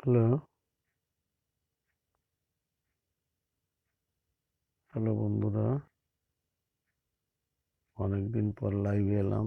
Hello hello বন্ধুরা। অনেকদিন পর লাইভে এলাম।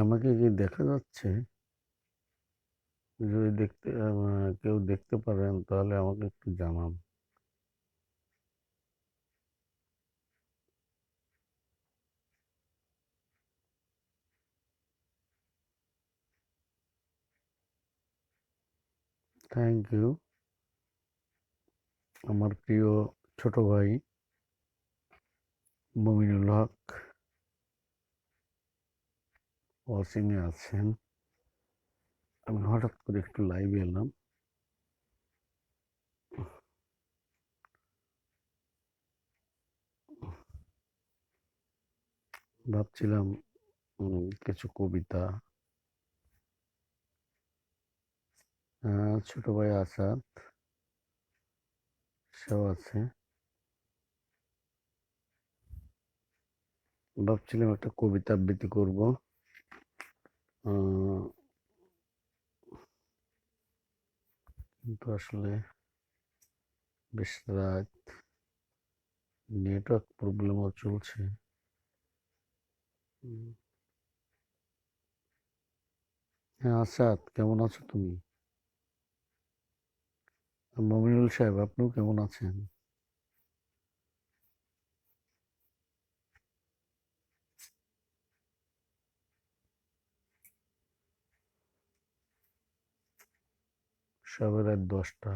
আমাকে কি দেখা যাচ্ছে? যদি দেখতে কেউ দেখতে পারেন, তাহলে আমাকে একটু জানান। থ্যাংক ইউ আমার প্রিয় ছোট ভাই, মমিনুল হক। ওয়াচিংয়ে আছেন। আমি হঠাৎ করে একটু লাইভে এলাম। ভাবছিলাম কিছু কবিতা। আহ, ছোট ভাই আসাদ সেও আছে। ভাবছিলাম একটা কবিতা আবৃত্তি করব। কিন্তু আসলে বেশ রাত নেটওয়ার্ক প্রবলেমও চলছে। হ্যাঁ আসাদ কেমন আছো তুমি? মমিনুল সাহেব আপনিও কেমন আছেন? সবে রাত দশটা।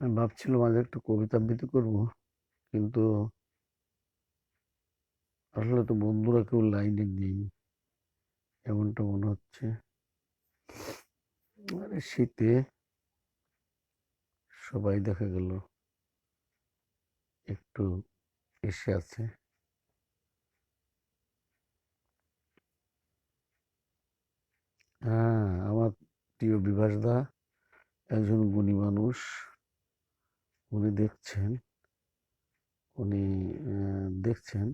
আমি ভাবছিলাম আজ একটা কবিতা আবৃত্তি করব, কিন্তু আসলে তো বন্ধুরা কেউ লাইনে নেই, এমনটা মনে হচ্ছে। মানে শীতে সবাই দেখা গেল, একটু এসে আছে। হ্যাঁ আমার প্রিয় বিভাস দা একজন গুণী মানুষ। উনি দেখছেন উনি দেখছেন।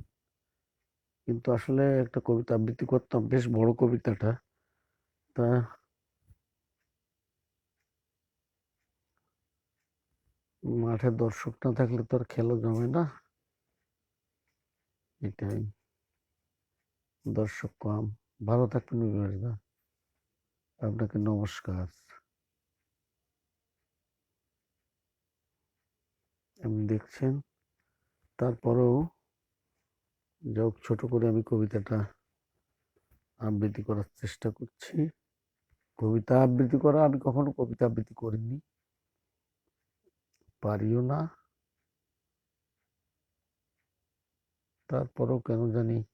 কিন্তু আসলে একটা কবিতা আবৃত্তি করতাম, বেশ বড় কবিতাটা। তা মাঠে দর্শক না থাকলে তো আর খেলা জমে না। এটাই। দর্শক কম। ভালো থাকবেন বিভাস দা আপনাকে নমস্কার। দেখছেন। তারপরেও যা হোক, ছোট করে আমি কবিতাটা আবৃত্তি করার চেষ্টা করছি। কবিতা আবৃত্তি করা, আমি কখনো কবিতা আবৃত্তি করিনি। পারিও না। তারপরেও কেন জানি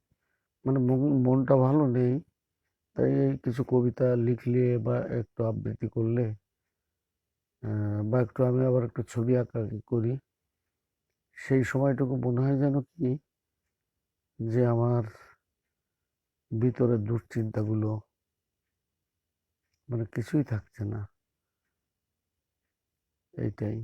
মানে মন- মনটা ভালো নেই। তাই কিছু কবিতা লিখলে বা একটু আবৃত্তি করলে বা একটু আমি আবার একটু ছবি আঁকা করি। সেই সময়টুকু মনে হয় যেন কি? যে আমার ভিতরের দুশ্চিন্তাগুলো মানে কিছুই থাকছে না। এইটাই।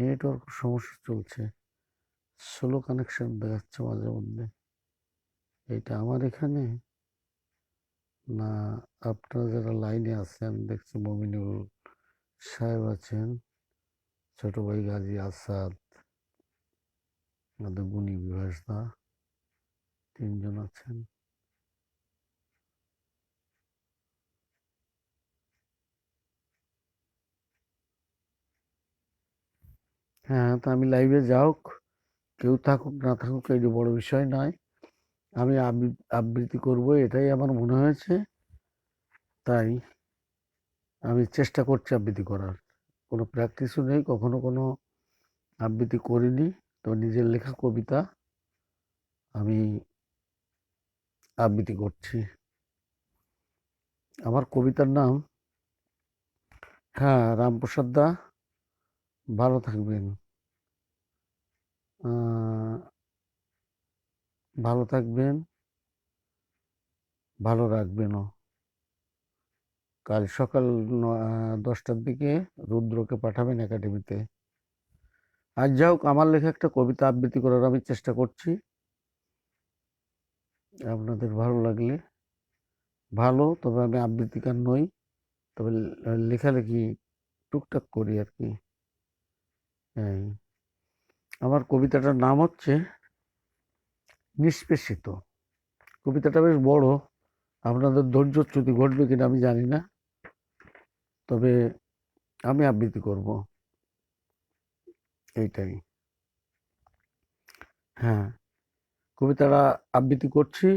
নেটওয়ার্ক সমস্যা চলছে। স্লো কানেকশন দেখাচ্ছে মাঝে মধ্যে। এটা আমার এখানে? না, আপনারা যারা লাইনে আছেন, দেখছি মমিনুল সাহেব আছেন, ছোট ভাই গাজী আসাদ গুণী বিভাস দা, তিনজন আছেন। হ্যাঁ তো আমি লাইভে যাওক কেউ থাকুক, না থাকুক এই বড় বিষয় নয়। আমি আবৃ- আবৃত্তি করব, এটাই আমার মনে হয়েছে। তাই আমি চেষ্টা করছি আবৃত্তি করার। কোনো প্র্যাকটিসও নেই, কখনো কোনো আবৃত্তি করিনি। তো নিজের লেখা কবিতা আমি আবৃত্তি করছি। আমার কবিতার নাম হ্যাঁ রামপ্রসাদ দা। ভালো থাকবেন। ভালো থাকবেন। ভালো রাখবেনও। কাল সকাল দশটার দিকে রুদ্রকে পাঠাবেন একাডেমিতে। আজ যা হোক, আমার লেখা একটা কবিতা আবৃত্তি করার আমি চেষ্টা করছি। আপনাদের ভালো লাগলে ভালো, তবে আমি আবৃত্তিকার নই। তবে লেখালেখি টুকটাক করি আর কি। আমার কবিতাটার নাম হচ্ছে নিষ্পেষিত। কবিতাটা বেশ বড়, আপনাদের ধৈর্যচ্যুতি ঘটবে কিনা আমি জানি না, তবে আমি আবৃত্তি করব। এইটাই। হ্যাঁ কবিতাটা আবৃত্তি করছি,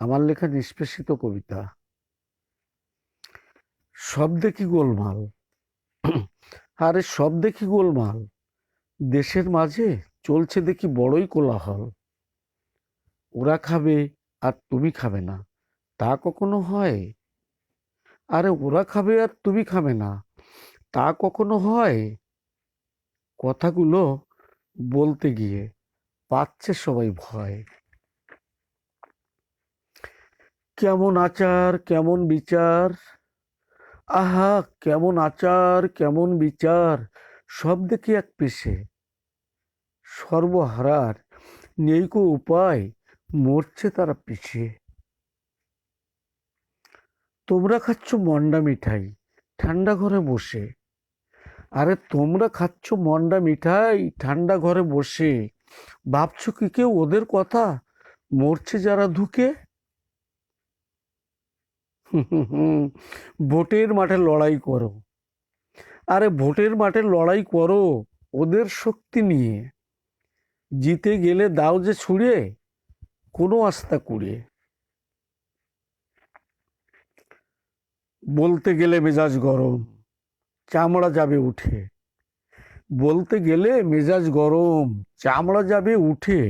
আমার লেখা নিষ্পেষিত কবিতা। সব দেখি গোলমাল? আরে সব দেখি গোলমাল। দেশের মাঝে চলছে দেখি বড়ই কোলাহল। ওরা খাবে আর তুমি খাবে না, তা কখনো হয়? আরে ওরা খাবে আর তুমি খাবে না, তা কখনো হয়? কথাগুলো বলতে গিয়ে পাচ্ছে সবাই ভয়। কেমন আচার, কেমন বিচার? আহা, কেমন আচার, কেমন বিচার, সব দেখি এক পেশে সর্বহারার নেই কো উপায়, মরছে তারা পিছিয়ে তোমরা খাচ্ছ মন্ডা মিঠাই, ঠান্ডা ঘরে বসে। আরে তোমরা খাচ্ছ মন্ডা মিঠাই, ঠান্ডা ঘরে বসে। ভাবছ কি কেউ ওদের কথা? মরছে যারা ধুকে? ভোটের মাঠে লড়াই করো। আরে ভোটের মাঠে লড়াই করো ওদের শক্তি নিয়ে। জিতে গেলে দাও যে ছুড়ে, কোনো আস্থা কুড়িয়ে বলতে গেলে মেজাজ গরম, চামড়া যাবে উঠে। বলতে গেলে মেজাজ গরম, চামড়া যাবে উঠে।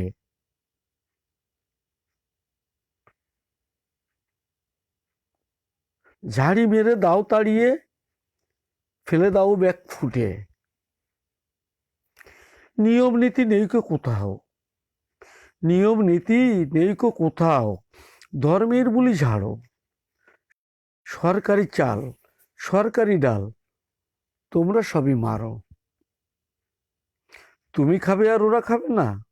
ঝাড়ি মেরে দাও তাড়িয়ে, ফেলে দাও ব্যাগ ফুটে। নিয়ম নীতি নেই কো কোথাও। নিয়ম নীতি নেই কো কোথাও। ধর্মের বুলি ঝাড়ো। সরকারি চাল, সরকারি ডাল, তোমরা সবই মারো। তুমি খাবে আর ওরা খাবে না।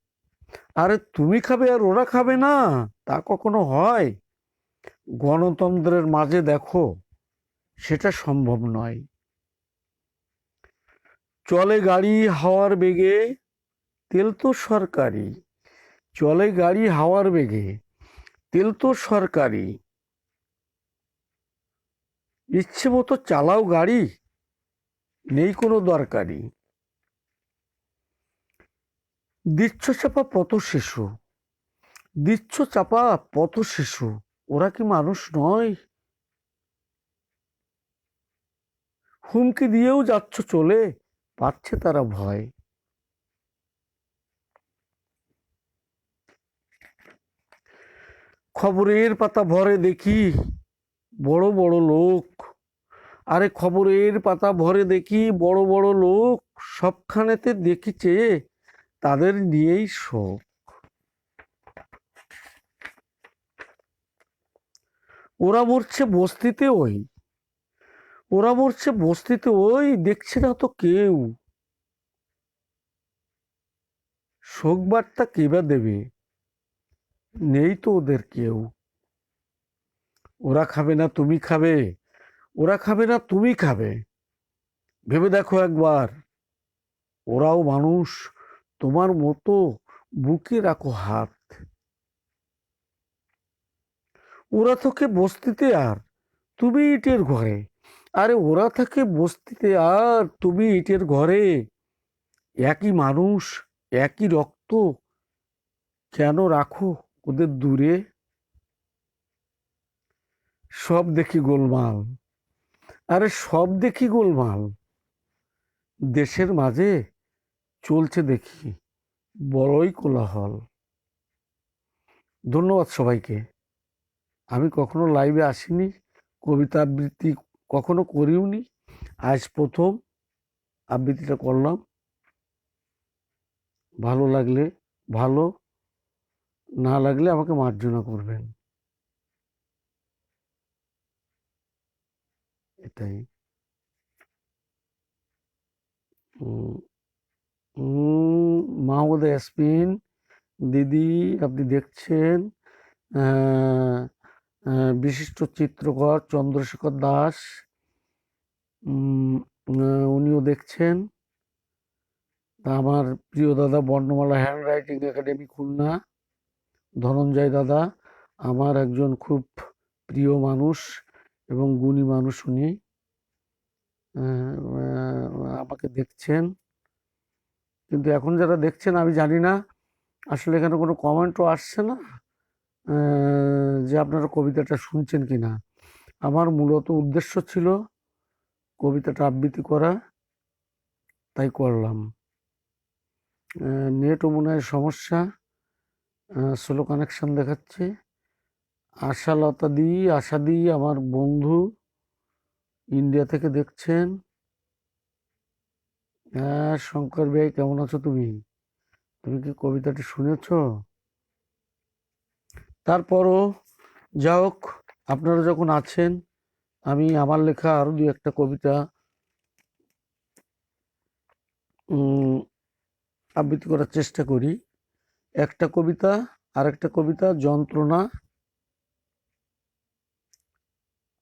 আরে তুমি খাবে আর ওরা খাবে না, তা কখনো হয়? গণতন্ত্রের মাঝে দেখো, সেটা সম্ভব নয়। চলে গাড়ি হাওয়ার বেগে, তেল তো সরকারি। চলে গাড়ি হাওয়ার বেগে, তেল তো সরকারি। ইচ্ছে মতো চালাও গাড়ি, নেই কোনো দরকারি। দিচ্ছ চাপা পথ শিশু, দিচ্ছ চাপা পথ শিশু। ওরা কি মানুষ নয়? হুমকি দিয়েও যাচ্ছ চলে, পাচ্ছে তারা ভয়। খবরের পাতা ভরে দেখি, বড় বড় লোক। আরে খবরের পাতা ভরে দেখি, বড় বড় লোক, সবখানেতে দেখিছে, তাদের নিয়েই শোক। ওরা মরছে বস্তিতে ওই। ওরা মরছে বস্তিতে ওই, দেখছে না তো কেউ। শোক বার্তা কে বা দেবে? নেই তো ওদের কেউ। ওরা খাবে না, তুমি খাবে। ওরা খাবে না, তুমি খাবে। ভেবে দেখো একবার। ওরাও মানুষ, তোমার মতো বুকে রাখো হাত। ওরা থাকে বস্তিতে আর তুমি ইটের ঘরে। আরে ওরা থাকে বস্তিতে আর তুমি ইটের ঘরে। একই মানুষ, একই রক্ত কেন রাখো ওদের দূরে? সব দেখি গোলমাল। আরে সব দেখি গোলমাল। দেশের মাঝে চলছে দেখি। বড়ই কোলাহল। ধন্যবাদ সবাইকে। আমি কখনো লাইভে আসিনি কবিতা আবৃত্তি কখনো করিওনি। আজ প্রথম আবৃত্তিটা করলাম। ভালো লাগলে ভালো, না লাগলে আমাকে মার্জনা করবেন। এটাই। মাহমুদ ইয়াসমিন দিদি আপনি দেখছেন বিশিষ্ট চিত্রকর চন্দ্রশেখর দাস। উনিও দেখছেন। আমার প্রিয় দাদা Barnamala handwriting academy Khulna, Dhananjay দাদা। আমার একজন খুব প্রিয় মানুষ এবং গুণী মানুষ উনি। আমাকে দেখছেন। কিন্তু এখন যারা দেখছেন, আমি জানি না। আসলে এখানে কোনো কমেন্টও আসছে না। যে আপনারা কবিতাটা শুনছেন কি না আমার মূলত উদ্দেশ্য ছিল কবিতাটা আবৃত্তি করা, তাই করলাম। নেট মনে সমস্যা স্লো কানেকশান দেখাচ্ছে। আশালতা দি, আশা দি, আমার বন্ধু ইন্ডিয়া থেকে দেখছেন। হ্যাঁ শঙ্কর ভাই, কেমন আছো তুমি? তুমি কি কবিতাটি শুনেছ? তারপরও যা হোক আপনারা যখন আছেন, আমি আমার লেখা আরও দু একটা কবিতা আবৃত্তি করার চেষ্টা করি। একটা কবিতা আর একটা কবিতা, যন্ত্রণা।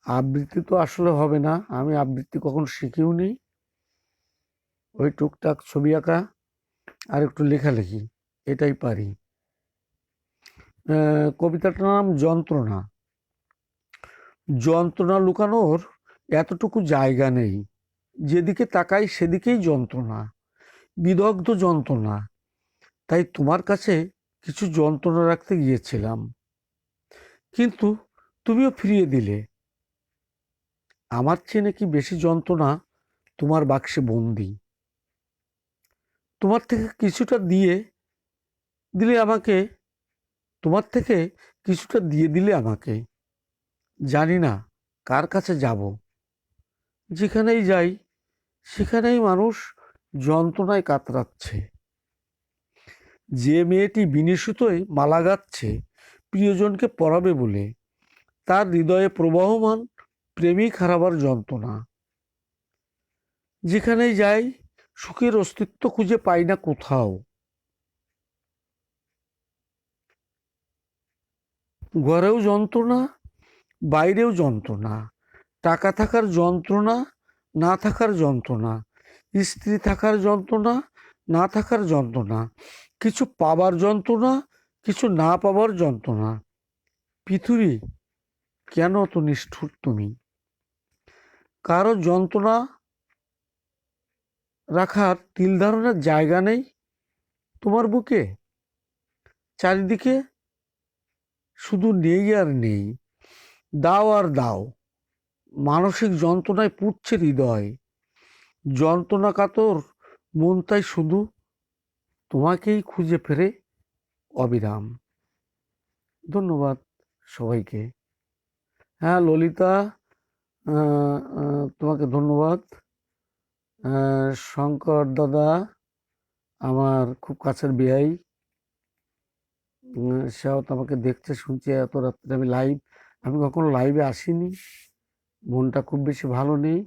আবৃত্তি তো আসলে হবে না, আমি আবৃত্তি কখনো শিখিও নি। ওই টুকটাক ছবি আঁকা আর একটু লেখালেখি, এটাই পারি। কবিতাটার নাম যন্ত্রণা। যন্ত্রণা লুকানোর এতটুকু জায়গা নেই। যেদিকে তাকাই সেদিকেই যন্ত্রণা, বিদগ্ধ যন্ত্রণা। তাই তোমার কাছে কিছু যন্ত্রণা রাখতে গিয়েছিলাম। কিন্তু তুমিও ফিরিয়ে দিলে। আমার চেয়ে নাকি বেশি যন্ত্রণা তোমার বাক্সে বন্দি। তোমার থেকে কিছুটা দিয়ে দিলে আমাকে তোমার থেকে কিছুটা দিয়ে দিলে আমাকে। জানি না কার কাছে যাব। যেখানেই যাই, সেখানেই মানুষ যন্ত্রণায় কাতরাচ্ছে। যে মেয়েটি বিনিশুতোয় মালা গাচ্ছে, প্রিয়জনকে পড়াবে বলে, তার হৃদয়ে প্রবাহমান, প্রেমিক হারাবার যন্ত্রণা। যেখানেই যাই, সুখের অস্তিত্ব খুঁজে পাই না কোথাও। ঘরেও যন্ত্রণা, বাইরেও যন্ত্রণা। টাকা থাকার যন্ত্রণা, না থাকার যন্ত্রণা। স্ত্রী থাকার যন্ত্রণা, না থাকার যন্ত্রণা। কিছু পাবার যন্ত্রণা, কিছু না পাবার যন্ত্রণা। পৃথিবী, কেন অত নিষ্ঠুর তুমি? কারও যন্ত্রণা রাখার তিল ধারণের জায়গা নেই তোমার বুকে? চারিদিকে শুধু নেই আর নেই, দাও আর দাও। মানসিক যন্ত্রণায় পুড়ছে হৃদয়। যন্ত্রণা কাতর মন তাই শুধু তোমাকেই খুঁজে ফেরে, অবিরাম। ধন্যবাদ সবাইকে। হ্যাঁ ললিতা তোমাকে ধন্যবাদ। শঙ্কর দাদা, আমার খুব কাছের বেয়াই সেও তো আমাকে দেখছে শুনছে এত রাত্রে আমি লাইভ আমি কখনো লাইভে আসিনি। মনটা খুব বেশি ভালো নেই।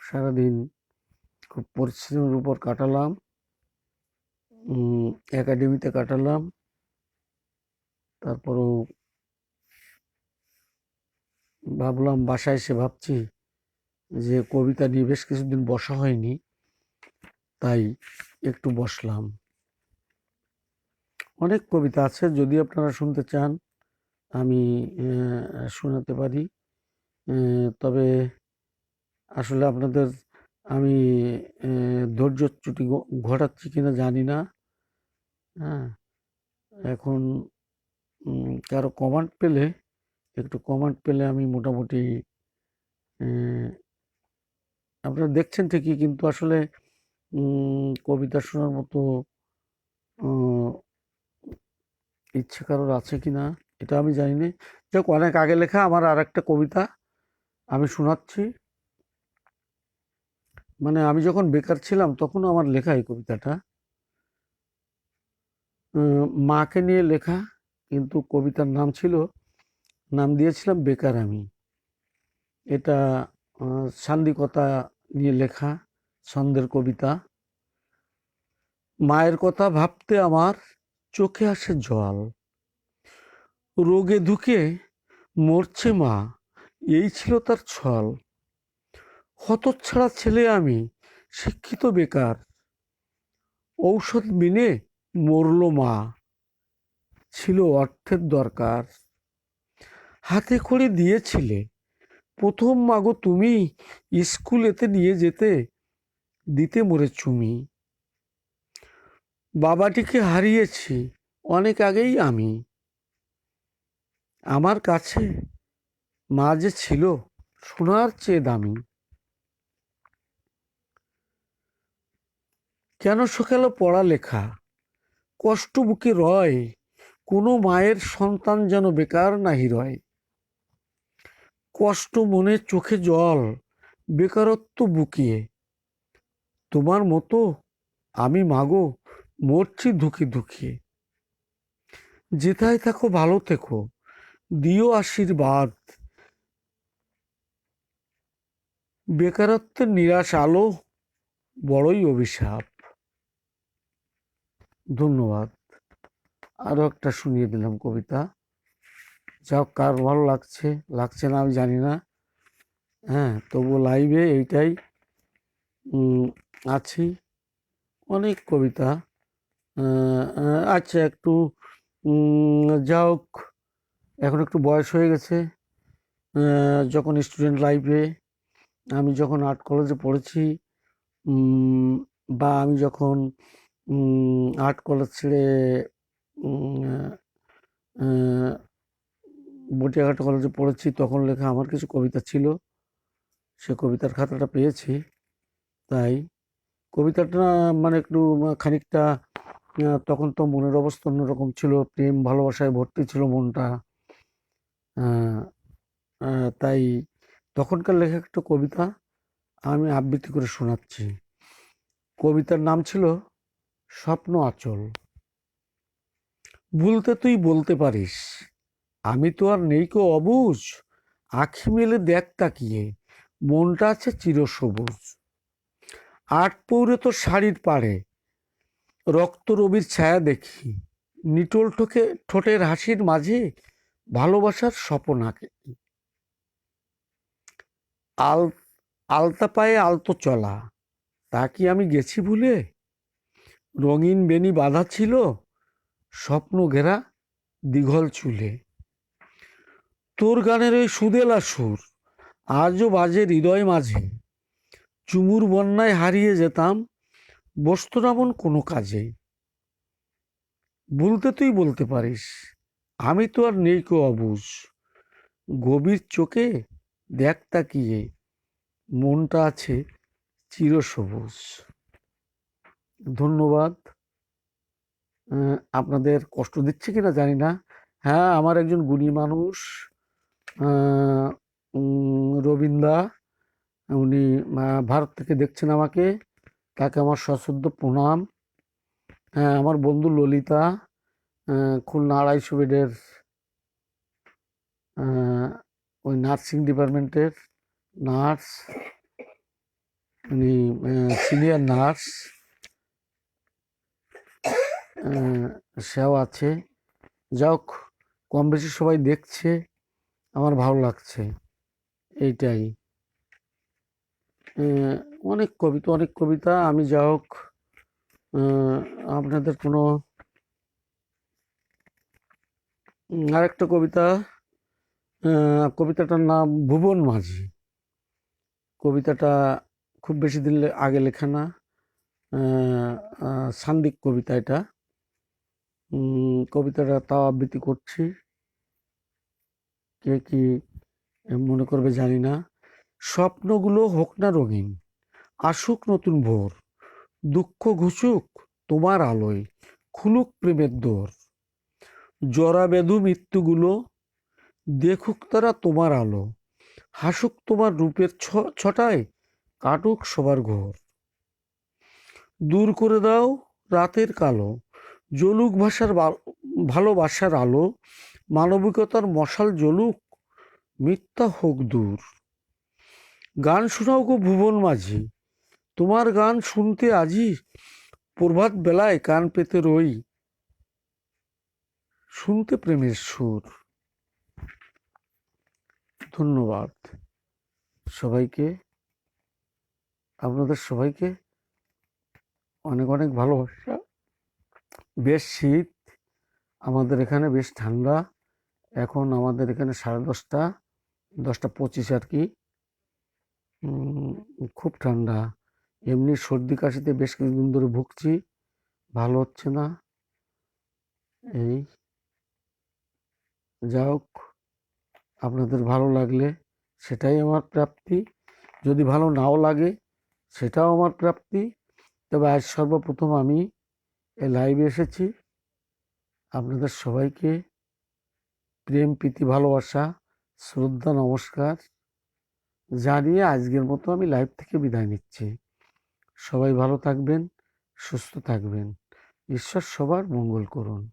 সারাদিন খুব পরিশ্রমের উপর কাটালাম। একাডেমিতে কাটালাম। তারপরও ভাবলাম বাসায় এসে ভাবছি যে কবিতা নিয়ে বেশ কিছুদিন বসা হয়নি, তাই একটু বসলাম। অনেক কবিতা আছে, যদি আপনারা শুনতে চান, আমি শোনাতে পারি। তবে আসলে আপনাদের আমি ধৈর্যচ্যুতি ঘ- ঘটাচ্ছি কিনা জানি না। হ্যাঁ এখন কারও কমান্ড পেলে, একটু কমান্ড পেলে আমি মোটামুটি আপনারা দেখছেন ঠিকই, কিন্তু আসলে কবিতা শোনার মতো ইচ্ছে কারোর আছে কি না, এটা আমি জানি না যাক, অনেক আগে লেখা আমার আর একটা কবিতা আমি শোনাচ্ছি। মানে আমি যখন বেকার ছিলাম তখন আমার লেখা এই কবিতাটা। মাকে নিয়ে লেখা, কিন্তু কবিতার নাম ছিল, নাম দিয়েছিলাম বেকার আমি। এটা সান্দিকতা নিয়ে লেখা, ছন্দের কবিতা। মায়ের কথা ভাবতে আমার চোখে আসে জল। রোগে ধুকে মরছে মা, এই ছিল তার ছল। হতচ্ছাড়া ছেলে আমি, শিক্ষিত বেকার। ঔষধ বিনে মরল মা, ছিল অর্থের দরকার। হাতে করে দিয়েছিলে, প্রথম মাগো তুমি স্কুলেতে নিয়ে যেতে, দিতে মরে চুমি বাবাটিকে হারিয়েছি অনেক আগেই আমি। আমার কাছে মা যে ছিল সোনার চেয়ে দামি। কেন সকালে পড়ালেখা? কষ্ট বুকে রয়, কোনো মায়ের সন্তান যেন বেকার নাহি রয়। কষ্ট মনে চোখে জল, বেকারত্ব বুকিয়ে। তোমার মতো আমি মাগো মরছি ধুকে ধুকিয়ে যেথায় থাকো ভালো থেকো, দিও আশীর্বাদ। বেকারত্বের নিরাশ আলো, বড়ই অভিশাপ। ধন্যবাদ। আরও একটা শুনিয়ে দিলাম কবিতা। যাও কার ভালো লাগছে লাগছে না আমি জানি না। হ্যাঁ তবু লাইভে এইটাই আছি। অনেক কবিতা। আচ্ছা একটু যা হোক এখন একটু বয়স হয়ে গেছে। যখন স্টুডেন্ট লাইফে আমি যখন আর্ট কলেজে পড়েছি বা আমি যখন আর্ট কলেজ ছেড়ে বটিয়াঘাট কলেজে পড়েছি, তখন লেখা আমার কিছু কবিতা ছিল। সে কবিতার খাতাটা পেয়েছি, তাই। কবিতাটা মানে একটু, খানিকটা তখন তো মনের অবস্থা অন্যরকম ছিল, প্রেম, ভালোবাসায় ভর্তি ছিল মনটা। তাই তখনকার লেখা একটা কবিতা আমি আবৃত্তি করে শোনাচ্ছি। কবিতার নাম ছিল স্বপ্ন আচল। ভুলতে তুই বলতে পারিস, আমি তো আর নেই কো অবুঝ আখি মেলে দেখ তাকিয়ে, মনটা আছে চিরসবুজ। আট পৌরে তোর শাড়ির পাড়ে রক্ত রবির ছায়া দেখি। নিটোল ঠোকে, ঠোঁটের হাসির মাঝে ভালোবাসার স্বপন আঁকে। আল, আলতা পায়ে আলতো চলা, তা কি আমি গেছি ভুলে? রঙিন বেনি বাঁধা ছিল স্বপ্ন ঘেরা দীঘল চুলে। তোর গানের ওই সুদেলা সুর আজও বাজে হৃদয় মাঝে। চুমুর বন্যায় হারিয়ে যেতাম বসতো না মন কোনো কাজে বলতে তুই বলতে পারিস, আমি তো আর নেই কো অবুঝ গভীর চোখে দেখ তাকিয়ে, মনটা আছে চিরসবুজ। ধন্যবাদ। আপনাদের কষ্ট দিচ্ছে কিনা জানি না। হ্যাঁ আমার একজন গুণী মানুষ রবীন্দ্রা উনি ভারত থেকে দেখছেন আমাকে। তাকে আমার সশ্রদ্ধ প্রণাম। হ্যাঁ আমার বন্ধু ললিতা খুলনা আড়াইশো বেডের ওই নার্সিং ডিপার্টমেন্টের নার্স, উনি সিনিয়র নার্স সেও আছে। যাক কম বেশি সবাই দেখছে, আমার ভালো লাগছে, এইটাই। অনেক কবিতা অনেক কবিতা। আমি যা হোক আপনাদের কোনো আরেকটা কবিতা কবিতাটার নাম ভুবন মাঝি। কবিতাটা খুব বেশি দিন আগে লেখা না। সান্দিক কবিতা এটা। কবিতাটা তাও আবৃত্তি করছি। কে কি মনে করবে জানি না। স্বপ্নগুলো হোক না রঙিন, আসুক নতুন ভোর, দুঃখ ঘুচুক তোমার আলোয়, খুলুক প্রেমের দোর। জরা বেধু মৃত্যুগুলো, দেখুক তারা তোমার আলো, হাসুক তোমার রূপের ছটায়, কাটুক সবার ঘোর। দূর করে দাও রাতের কালো জলুক ভাষার ভালোবাসার আলো, মানবিকতার মশাল জ্বলুক, মিথ্যা হোক দূর। গান শোনাও গো ভুবন মাঝি। তোমার গান শুনতে আজি প্রভাত বেলায় কান পেতে রই। শুনতে প্রেমের সুর। ধন্যবাদ সবাইকে। আপনাদের সবাইকে অনেক অনেক ভালোবাসা। বেশ শীত, আমাদের এখানে বেশ ঠান্ডা। এখন আমাদের এখানে সাড়ে দশটা দশটা পঁচিশ আর কি। খুব ঠান্ডা। এমনি সর্দি কাশিতে বেশ কিছুদিন ধরে ভুগছি, ভালো হচ্ছে না। এই। যা হোক, আপনাদের ভালো লাগলে সেটাই আমার প্রাপ্তি। যদি ভালো নাও লাগে, সেটাও আমার প্রাপ্তি। তবে আজ সর্বপ্রথম আমি এ লাইভে এসেছি। আপনাদের সবাইকে প্রেম, প্রীতি, ভালোবাসা, শ্রদ্ধা, নমস্কার। জানিয়ে আজকের মতো আমি লাইভ থেকে বিদায় নিচ্ছি। সবাই ভালো থাকবেন, সুস্থ থাকবেন। ঈশ্বর সবার মঙ্গল করুন।